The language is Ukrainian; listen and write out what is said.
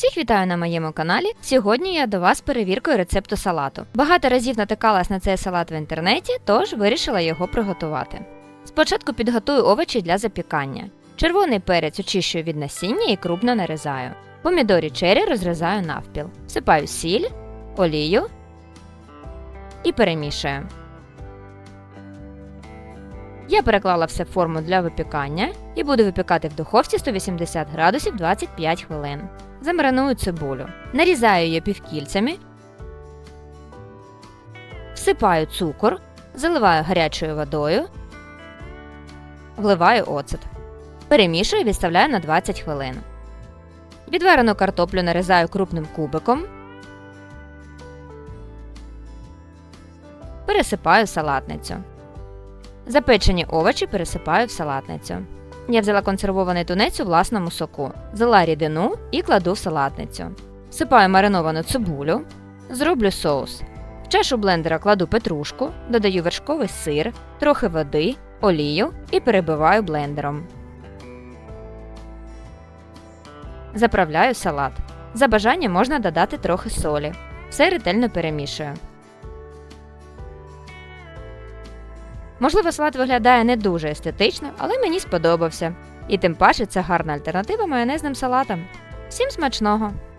Всіх вітаю на моєму каналі. Сьогодні я до вас перевіркою рецепту салату. Багато разів натикалась на цей салат в інтернеті, тож вирішила його приготувати. Спочатку підготую овочі для запікання. Червоний перець очищую від насіння і крупно нарізаю. Помідорі чері розрізаю навпіл. Всипаю сіль, олію і перемішую. Я переклала все в форму для випікання і буду випікати в духовці 180 градусів 25 хвилин. Замариную цибулю. Нарізаю її півкільцями. Всипаю цукор, заливаю гарячою водою, вливаю оцет. Перемішую і відставляю на 20 хвилин. Відварену картоплю нарізаю крупним кубиком. Пересипаю салатницю. Запечені овочі пересипаю в салатницю. Я взяла консервований тунець у власному соку, взяла рідину і кладу в салатницю. Всипаю мариновану цибулю, зроблю соус. В чашу блендера кладу петрушку, додаю вершковий сир, трохи води, олію і перебиваю блендером. Заправляю салат. За бажанням можна додати трохи солі. Все ретельно перемішую. Можливо, салат виглядає не дуже естетично, але мені сподобався. І тим паче це гарна альтернатива майонезним салатам. Всім смачного!